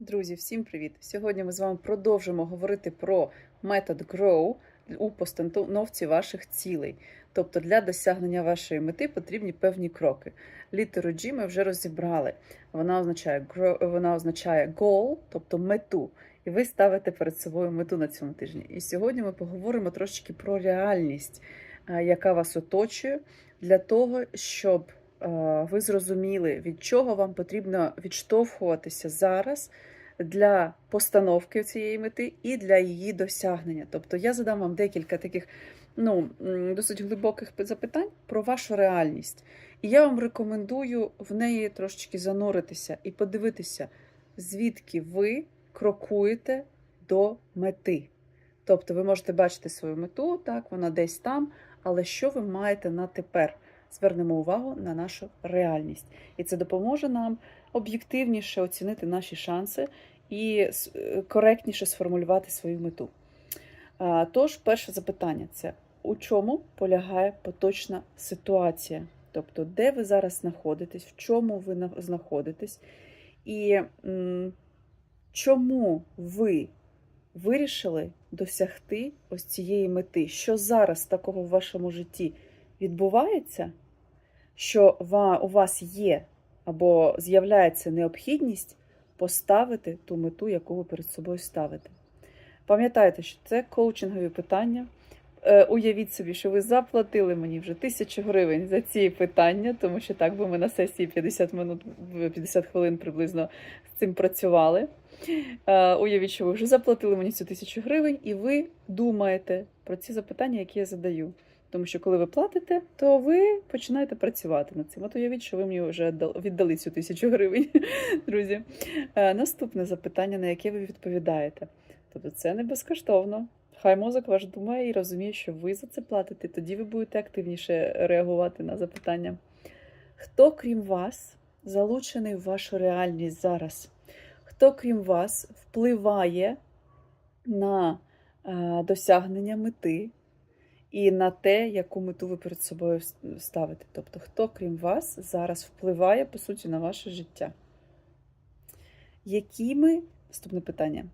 Друзі, всім привіт! Сьогодні ми з вами продовжимо говорити про метод GROW у постановці ваших цілей. Тобто для досягнення вашої мети потрібні певні кроки. Літеру G ми вже розібрали. Вона означає grow, вона означає goal, тобто мету. І ви ставите перед собою мету на цьому тижні. І сьогодні ми поговоримо трошки про реальність, е, яка вас оточує, для того, щоб ви зрозуміли, від чого вам потрібно відштовхуватися зараз для постановки цієї мети і для її досягнення. Тобто я задам вам декілька таких ну, досить глибоких запитань про вашу реальність. І я вам рекомендую в неї трошечки зануритися і подивитися, звідки ви крокуєте до мети. Тобто ви можете бачити свою мету, так, вона десь там, але що ви маєте на тепер? Звернемо увагу на нашу реальність. І це допоможе нам об'єктивніше оцінити наші шанси і е, коректніше сформулювати свою мету. Тож, перше запитання це у чому полягає поточна ситуація? Тобто, де ви зараз знаходитесь, в чому ви знаходитесь, і чому ви вирішили досягти ось цієї мети? Що зараз такого в вашому житті відбувається, що у вас є або з'являється необхідність поставити ту мету, яку ви перед собою ставите. Пам'ятайте, що це коучингові питання. Е, Уявіть собі, що ви заплатили мені вже тисячу гривень за ці питання, тому що так би ми на сесії 50 минут, 50 хвилин приблизно з цим працювали. Е, Уявіть, що ви вже заплатили мені цю тисячу гривень, і ви думаєте про ці запитання, які я задаю. Тому що коли ви платите, то ви починаєте працювати над цим. От уявіть, що ви мені вже віддали цю тисячу гривень, друзі. Е, Наступне запитання, на яке ви відповідаєте. Тобто це не безкоштовно. Хай мозок ваш думає і розуміє, що ви за це платите, тоді ви будете активніше реагувати на запитання. Хто, крім вас, залучений в вашу реальність зараз? Хто, крім вас, впливає на е, досягнення мети і на те, яку мету ви перед собою ставите? Тобто, хто, крім вас, зараз впливає, по суті, на ваше життя? Якими наступне питання?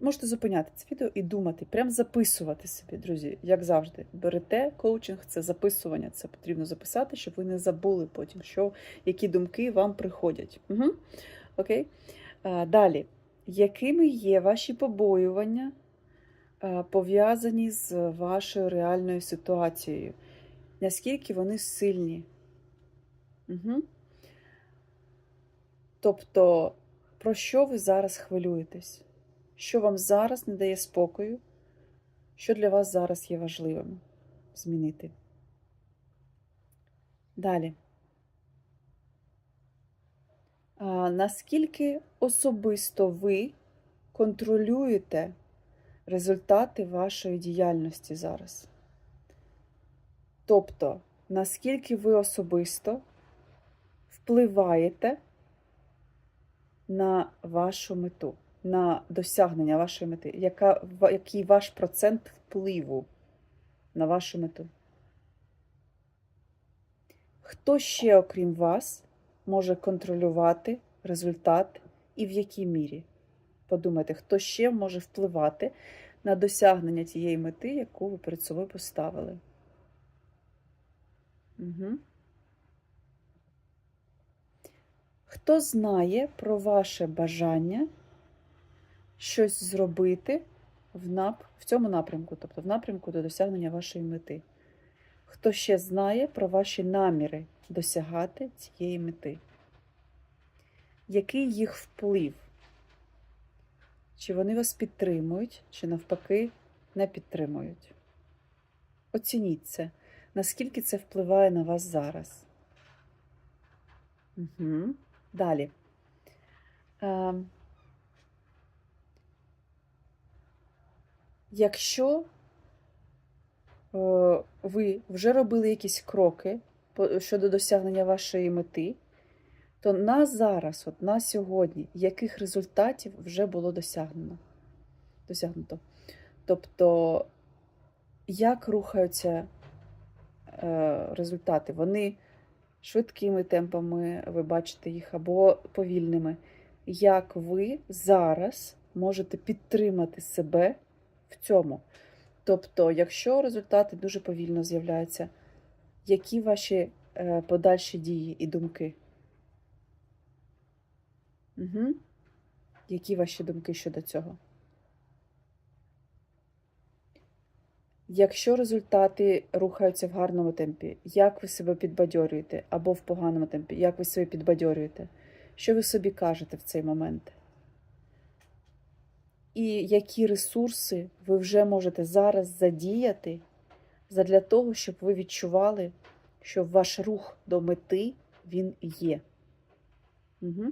Можете зупиняти це відео і думати, прям записувати собі, друзі, як завжди. Берете коучинг, це записування. Це потрібно записати, щоб ви не забули потім, що, які думки вам приходять. Угу. Окей? А, далі. Якими є ваші побоювання, пов'язані з вашою реальною ситуацією? Наскільки вони сильні? Угу. Тобто, про що ви зараз хвилюєтесь? Що вам зараз не дає спокою? Що для вас зараз є важливим змінити? Далі. А, наскільки особисто ви контролюєте результати вашої діяльності зараз? Тобто, наскільки ви особисто впливаєте на вашу мету? на досягнення вашої мети? Яка, який ваш процент впливу на вашу мету? Хто ще, окрім вас, може контролювати результат і в якій мірі? Подумайте, хто ще може впливати на досягнення тієї мети, яку ви перед собою поставили? Угу. Хто знає про ваше бажання щось зробити в, нап... в цьому напрямку, тобто в напрямку до досягнення вашої мети. Хто ще знає про ваші наміри досягати цієї мети? Який їх вплив? Чи вони вас підтримують, чи навпаки не підтримують? Оцініть це, наскільки це впливає на вас зараз. Угу. Далі. Ем, Якщо е, ви вже робили якісь кроки щодо досягнення вашої мети, то на зараз, от на сьогодні, яких результатів вже було досягнено? досягнуто? Тобто, як рухаються е, результати? Вони швидкими темпами, ви бачите їх, або повільними. як ви зараз можете підтримати себе в цьому. Тобто, якщо результати дуже повільно з'являються, які ваші е, подальші дії і думки? Угу. Які ваші думки щодо цього? Якщо результати рухаються в гарному темпі, як ви себе підбадьорюєте, або в поганому темпі, як ви себе підбадьорюєте? Що ви собі кажете в цей момент? І які ресурси ви вже можете зараз задіяти задля того, щоб ви відчували, що ваш рух до мети він є. Угу.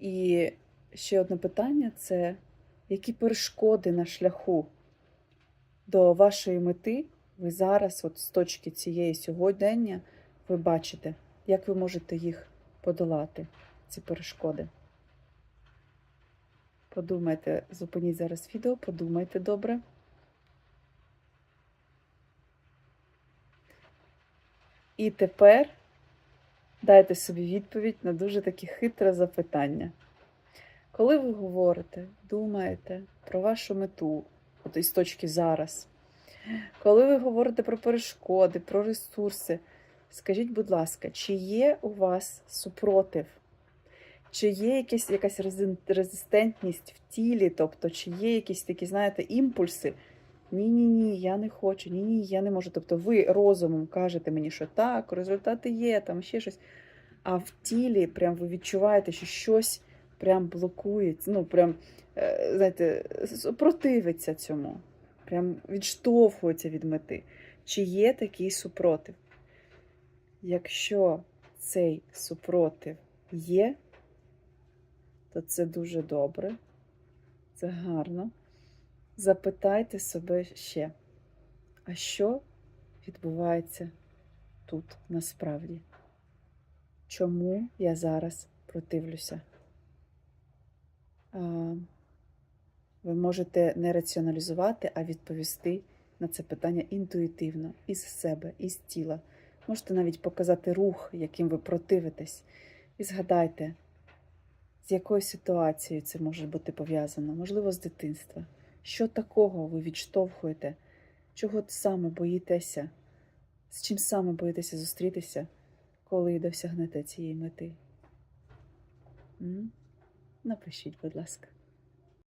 І ще одне питання це які перешкоди на шляху до вашої мети ви зараз, от з точки цієї сьогодення, ви бачите, як ви можете їх подолати, ці перешкоди. Подумайте, зупиніть зараз відео, подумайте добре. І тепер дайте собі відповідь на дуже таке хитре запитання. Коли ви говорите, думаєте про вашу мету, от із точки зараз, коли ви говорите про перешкоди, про ресурси, скажіть, будь ласка, чи є у вас супротив? Чи є якась, якась резистентність в тілі, тобто, чи є якісь такі, знаєте, імпульси? Ні, ні, ні, я не хочу, ні, ні, я не можу. Тобто ви розумом кажете мені, що так, результати є, там ще щось. А в тілі прям ви відчуваєте, що щось прям блокується, ну, прям, е, знаєте, противиться цьому, прям відштовхується від мети. Чи є такий супротив? Якщо цей супротив є, то це дуже добре, це гарно. Запитайте себе ще, а що відбувається тут насправді? Чому я зараз противлюся? Ви можете не раціоналізувати, а відповісти на це питання інтуїтивно, із себе, із тіла. Можете навіть показати рух, яким ви противитесь, і згадайте, з якою ситуацією це може бути пов'язано, можливо, з дитинства. Що такого ви відштовхуєте? Чого саме боїтеся? З чим саме боїтеся зустрітися, коли досягнете цієї мети? М? Напишіть, будь ласка.